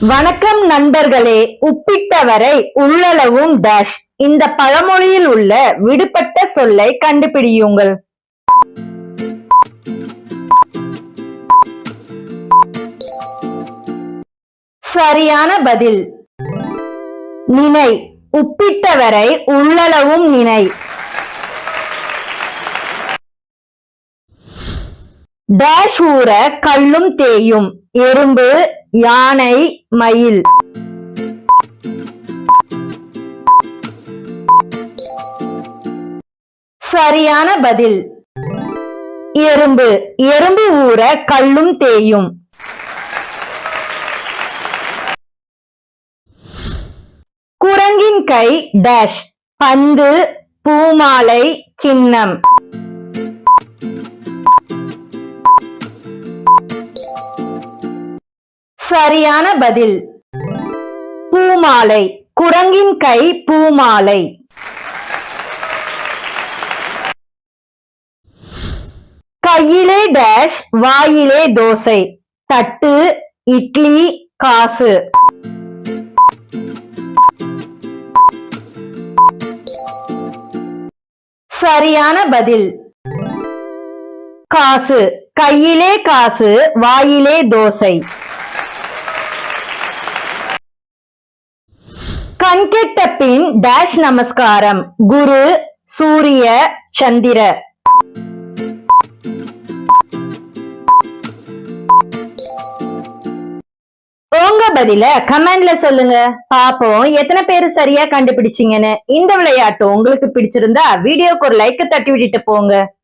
வணக்கம் நண்பர்களே உப்பிட்டவரை உள்ளளவும் டேஷ் இந்த பழமொழியில் உள்ள விடுபட்ட சொல்லை கண்டுபிடியுங்கள். சரியான பதில். நினை. உப்பிட்டவரை உள்ளளவும் நினை. டேஷ் ஊற கல்லும் தேயும். எறும்பு யானை மயில். சரியான பதில். எறும்பு. எறும்பு ஊற கல்லும் தேயும். குரங்கின் கை டேஷ். பந்து பூமாலை சின்னம். சரியான பதில். பூமாலை. குரங்கின் கை பூமாலை. கையிலே டேஷ் வாயிலே தோசை. தட்டு இட்லி காசு. சரியான பதில். காசு. கையிலே காசு வாயிலே தோசை. கண்கெட்ட பின் டேஷ் நமஸ்காரம். குரு சூரிய சந்திர. உங்க பதில கமெண்ட்ல சொல்லுங்க. பாப்போம் எத்தனை பேர் சரியா கண்டுபிடிச்சீங்கன்னு. இந்த விளையாட்டு உங்களுக்கு பிடிச்சிருந்தா வீடியோக்கு ஒரு லைக் தட்டி விட்டுட்டு போங்க.